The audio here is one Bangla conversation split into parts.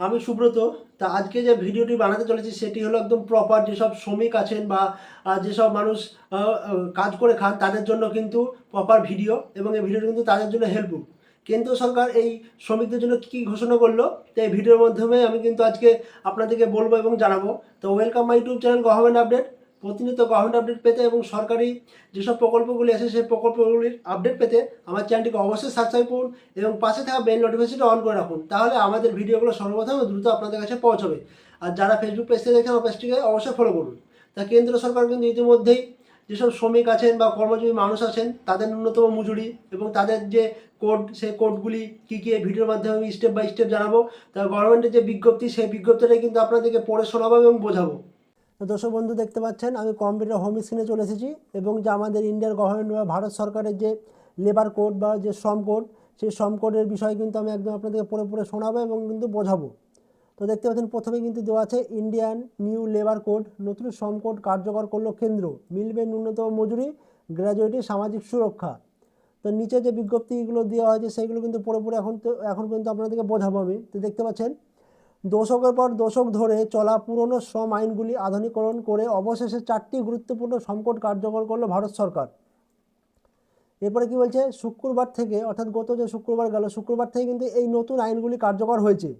আমি সুব্রত, তা আজকে যে ভিডিওটি বানাতে চলেছি সেটি হলো একদম প্রপার যেসব শ্রমিক আছেন বা যেসব মানুষ কাজ করে খান, তাদের জন্য কিন্তু প্রপার ভিডিও এবং এই ভিডিওটি কিন্তু তাদের জন্য হেল্পফুল কেন্দ্র সরকার এই শ্রমিকদের জন্য কী কী ঘোষণা করল? তো এই ভিডিওর মাধ্যমে আমি কিন্তু আজকে আপনাদেরকে বলব এবং জানাব। তো welcome my YouTube channel government update government government update পেতে এবং সরকারি যেসব প্রকল্পগুলি আছে, সেই প্রকল্পগুলির আপডেট পেতে আমার চ্যানেলটিকে অবশ্যই সাবস্ক্রাইব করুন এবং পাশে থাকা বেল নোটিফিকেশনটা অন করে রাখুন। তাহলে আমাদের ভিডিওগুলো সর্বপ্রথম দ্রুত আপনাদের কাছে পৌঁছবে। আর যারা ফেসবুক পেজ দেখেন আমার পেজটিকে অবশ্যই ফলো করুন। তা কেন্দ্র সরকার কিন্তু ইতিমধ্যেই যেসব শ্রমিক আছেন বা কর্মজীবী মানুষ আছেন, তাদের ন্যূনতম মজুরি এবং তাদের যে কোড সেই কোডগুলি কী কী ভিডিওর মাধ্যমে আমি স্টেপ বাই স্টেপ জানাব। তা গভর্নমেন্টের যে বিজ্ঞপ্তি, সেই বিজ্ঞপ্তিটাই কিন্তু আপনাদেরকে পড়ে শোনাবো এবং বোঝাবো। দর্শক বন্ধু, দেখতে পাচ্ছেন, আমি কম্পিউটার হোম স্ক্রিনে চলে এসেছি এবং যে আমাদের ইন্ডিয়ার গভর্নমেন্ট বা ভারত সরকারের যে লেবার কোড বা যে শ্রম কোড সেই শ্রম কোডের বিষয়ে কিন্তু আমি একদম আপনাদেরকে পড়ে পড়ে শোনাবো এবং কিন্তু বোঝাবো। তো দেখতে পাচ্ছেন প্রথমে কিন্তু দেওয়া আছে ইন্ডিয়ান নিউ লেবার কোড নতুন শ্রম কোড কার্যকর করল কেন্দ্র। মিলবে ন্যূনতম মজুরি গ্র্যাজুয়েটি সামাজিক সুরক্ষা। তো নিচে যে বিজ্ঞপ্তিগুলো দেওয়া হয়েছে সেইগুলো কিন্তু পড়ে এখন তো, এখন কিন্তু আপনাদেরকে বোঝাবো আমি। তো দেখতে পাচ্ছেন দশকের পর দশক ধরে চলা পুরনো শ্রম আইনগুলি আধুনিকরণ করে অবশেষে চারটি গুরুত্বপূর্ণ সংকট কার্যকর করল ভারত সরকার। এরপরে কি বলছে? শুক্রবার থেকে, অর্থাৎ গত যে শুক্রবার গেল, শুক্রবার থেকে কিন্তু এই নতুন আইনগুলি কার্যকর হয়েছে।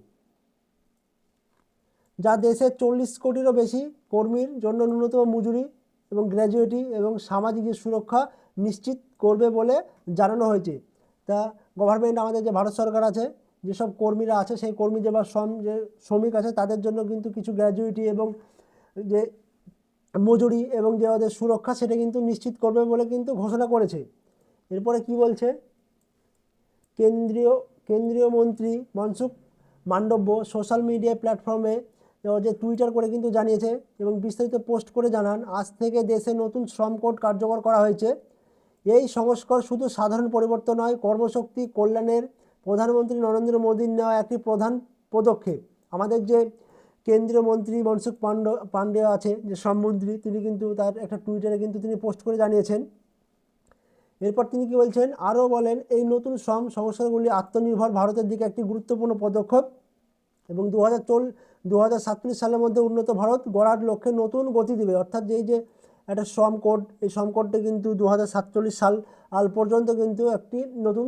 যা দেশের চল্লিশ কোটিরও বেশি কর্মীর জন্য ন্যূনতম মজুরি এবং গ্র্যাজুয়েটি এবং সামাজিক যে সুরক্ষা নিশ্চিত করবে বলে জানানো হয়েছে। তা গভর্নমেন্ট আমাদের যে ভারত সরকার আছে যেসব কর্মীরা আছে, সেই কর্মী যে বা শ্রম, যে শ্রমিক আছে, তাদের জন্য কিন্তু কিছু গ্র্যাজুইটি এবং যে মজুরি এবং যে ওদের সুরক্ষা, সেটা কিন্তু নিশ্চিত করবে বলে কিন্তু ঘোষণা করেছে। এরপরে কি বলছে? কেন্দ্রীয় কেন্দ্রীয় মন্ত্রী মনসুখ মান্ডব্য সোশ্যাল মিডিয়া প্ল্যাটফর্মে যে টুইটার করে কিন্তু জানিয়েছে এবং বিস্তারিত পোস্ট করে জানান, আজ থেকে দেশে নতুন শ্রম কোড কার্যকর করা হয়েছে। এই সংস্কার শুধু সাধারণ পরিবর্তন নয়, কর্মশক্তি, কল্যাণের প্রধানমন্ত্রী নরেন্দ্র মোদীর নেওয়া একটি প্রধান পদক্ষেপ। আমাদের যে কেন্দ্রীয় মন্ত্রী মনসুখ পাণ্ড পাণ্ডে আছে, যে শ্রমমন্ত্রী তিনি কিন্তু তার একটা টুইটারে কিন্তু তিনি পোস্ট করে জানিয়েছেন। এরপর তিনি কি বলছেন? আরও বলেন, এই নতুন শ্রম সংস্কারগুলি আত্মনির্ভর ভারতের দিকে একটি গুরুত্বপূর্ণ পদক্ষেপ এবং দু হাজার চল দু হাজার সাতচল্লিশ সালের মধ্যে উন্নত ভারত গড়ার লক্ষ্যে নতুন গতি দেবে। অর্থাৎ যেই যে একটা শ্রম কোড, এই শ্রম কোডটা কিন্তু দু হাজার সাতচল্লিশ সাল, আল পর্যন্ত কিন্তু একটি নতুন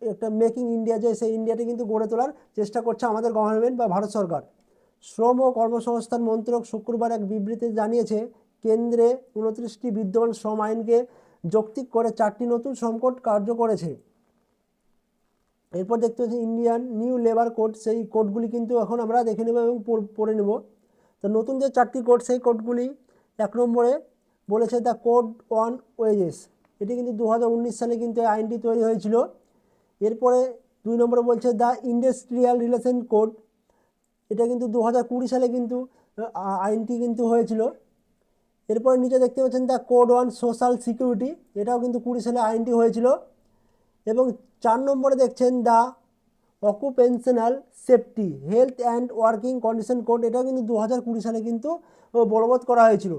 একটা মেকিং ইন্ডিয়া যে, সেই ইন্ডিয়াটি কিন্তু গড়ে তোলার চেষ্টা করছে আমাদের গভর্নমেন্ট বা ভারত সরকার। শ্রম ও কর্মসংস্থান মন্ত্রক শুক্রবার এক বিবৃতি জানিয়েছে, কেন্দ্রে উনত্রিশটি বিদ্যমান শ্রম আইনকে যৌক্তিক করে চারটি নতুন সংকট কার্য করেছে। এরপর দেখতে পাচ্ছি ইন্ডিয়ান নিউ লেবার কোড, সেই কোডগুলি কিন্তু এখন আমরা দেখে নেব এবং পড়- নেব। তো নতুন যে চারটি কোড, সেই কোডগুলি এক নম্বরে বলেছে দ্য কোড অন ওয়েজেস। এটি কিন্তু দু হাজার উনিশ সালে কিন্তু আইনটি তৈরি হয়েছিল। এরপরে দুই নম্বরে বলছে দ্য ইন্ডাস্ট্রিয়াল রিলেশন কোড। এটা কিন্তু দু হাজার কুড়ি সালে কিন্তু আইনটি কিন্তু হয়েছিল। এরপরে নিচে দেখতে পাচ্ছেন the code on social security. এটাও কিন্তু কুড়ি সালে আইনটি হয়েছিল। এবং চার নম্বরে দেখছেন the occupational safety, health and working condition code. এটাও কিন্তু দু হাজার কুড়ি সালে কিন্তু বলবৎ করা হয়েছিল।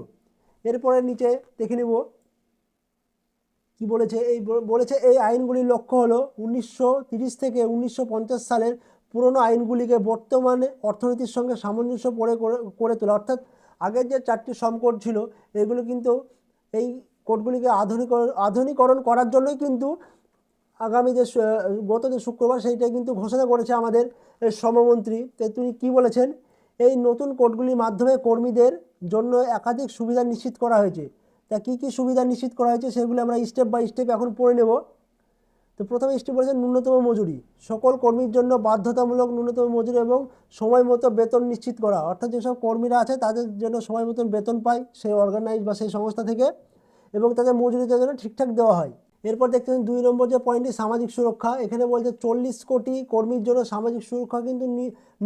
এরপরে নিচে দেখে নেব। কি বলেছে? এই বলেছে এই আইনগুলির লক্ষ্য হলো উনিশশো থেকে উনিশশো পঞ্চাশ সালের পুরনো আইনগুলিকে বর্তমানে অর্থনীতির সঙ্গে সামঞ্জস্য করে করে তোলা। অর্থাৎ আগের যে চারটি সমকোড ছিল, এগুলো কিন্তু এই কোডগুলিকে আধুনিকরণ আধুনিকরণ করার জন্যই কিন্তু আগামী যে গত যে শুক্রবার সেইটাই কিন্তু ঘোষণা করেছে আমাদের শ্রমমন্ত্রী তো তিনি কী বলেছেন? এই নতুন কোডগুলির মাধ্যমে কর্মীদের জন্য একাধিক সুবিধা নিশ্চিত করা হয়েছে। তা কী কী সুবিধা নিশ্চিত করা হয়েছে সেগুলো আমরা স্টেপ বাই স্টেপ এখন পড়ে নেব। তো প্রথমে স্টেপ বলেছে ন্যূনতম মজুরি। সকল কর্মীর জন্য বাধ্যতামূলক ন্যূনতম মজুরি এবং সময় মতো বেতন নিশ্চিত করা। অর্থাৎ যেসব কর্মীরা আছে তাদের জন্য সময় মতন বেতন পায় সেই অর্গানাইজ বা সেই সংস্থা থেকে এবং তাদের মজুরিতে যেন ঠিকঠাক দেওয়া হয়। এরপর দেখতেন দুই নম্বর যে পয়েন্টটি সামাজিক সুরক্ষা, এখানে বলছে চল্লিশ কোটি কর্মীর জন্য সামাজিক সুরক্ষা কিন্তু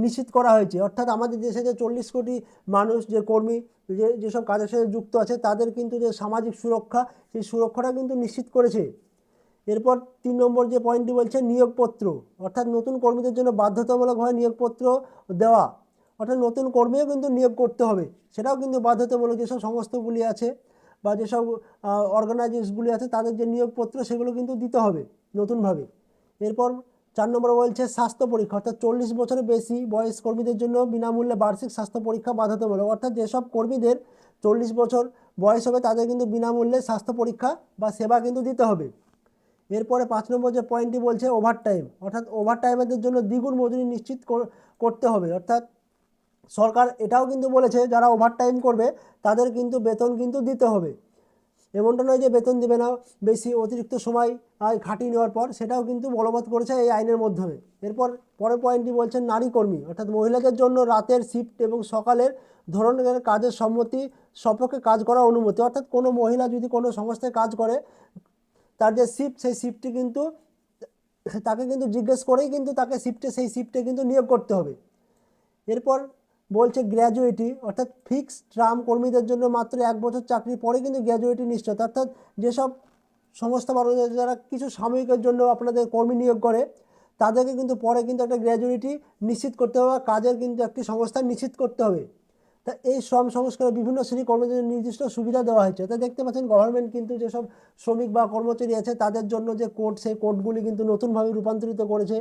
নিশ্চিত করা হয়েছে। অর্থাৎ আমাদের দেশে যে চল্লিশ কোটি মানুষ, যে কর্মী, যে, যেসব কাজের সাথে যুক্ত আছে, তাদের কিন্তু যে সামাজিক সুরক্ষা, সেই সুরক্ষাটা কিন্তু নিশ্চিত করেছে। এরপর তিন নম্বর যে পয়েন্টটি বলছে নিয়োগপত্র, অর্থাৎ নতুন কর্মীদের জন্য বাধ্যতামূলকভাবে নিয়োগপত্র দেওয়া। অর্থাৎ নতুন কর্মীও কিন্তু নিয়োগ করতে হবে, সেটাও কিন্তু বাধ্যতামূলক, যেসব সংস্থাগুলি আছে। বা যেসব অর্গানাইজেশনগুলি আছে, তাদের যে নিয়োগপত্র, সেগুলো কিন্তু দিতে হবে নতুনভাবে। এরপর চার নম্বর বলছে স্বাস্থ্য পরীক্ষা, অর্থাৎ চল্লিশ বছরের বেশি বয়স কর্মীদের জন্য বিনামূল্যে বার্ষিক স্বাস্থ্য পরীক্ষা বাধ্যতামূলক অর্থাৎ যেসব কর্মীদের চল্লিশ বছর বয়স হবে, তাদের কিন্তু বিনামূল্যে স্বাস্থ্য পরীক্ষা বা সেবা কিন্তু দিতে হবে। এরপরে পাঁচ নম্বর যে পয়েন্টটি বলছে ওভার টাইম অর্থাৎ ওভার টাইমের জন্য দ্বিগুণ মজুরি নিশ্চিত করতে হবে। অর্থাৎ সরকার এটাও কিন্তু বলেছে, যারা ওভার টাইম করবে, তাদের কিন্তু বেতন কিন্তু দিতে হবে। এমনটা নয় যে বেতন দেবে না, বেশি অতিরিক্ত সময় খাটিয়ে নেওয়ার পর সেটাও কিন্তু বলবৎ করেছে এই আইনের মাধ্যমে। এরপর পরের পয়েন্টটি বলছেন নারী কর্মী, অর্থাৎ মহিলাদের জন্য রাতের শিফট এবং সকালের ধরনের কাজের সম্মতি সপক্ষে কাজ করার অনুমতি, অর্থাৎ কোনো মহিলা যদি কোনো সংস্থায় কাজ করে, তার যে শিফট সেই শিফটটি কিন্তু তাকে কিন্তু জিজ্ঞেস করেই কিন্তু তাকে শিফটে সেই শিফটে কিন্তু নিয়োগ করতে হবে। এরপর বলছে গ্র্যাজুয়েটি অর্থাৎ ফিক্সড ট্রাম কর্মীদের জন্য মাত্র এক বছর চাকরির পরে কিন্তু গ্র্যাজুয়েটি নিশ্চিত অর্থাৎ যেসব সংস্থা বা যারা কিছু সাময়িকের জন্য আপনাদের কর্মী নিয়োগ করে, তাদেরকে কিন্তু পরে কিন্তু একটা গ্র্যাজুয়েটি নিশ্চিত করতে হবে কাজের কিন্তু একটি সংস্থা নিশ্চিত করতে হবে। তা এই শ্রম সংস্কারে বিভিন্ন শ্রেণি কর্মচারীর নির্দিষ্ট সুবিধা দেওয়া হয়েছে। তা দেখতে পাচ্ছেন গভর্নমেন্ট কিন্তু যেসব শ্রমিক বা কর্মচারী আছে, তাদের জন্য যে কোড সেই কোডগুলি কিন্তু নতুনভাবে রূপান্তরিত করেছে।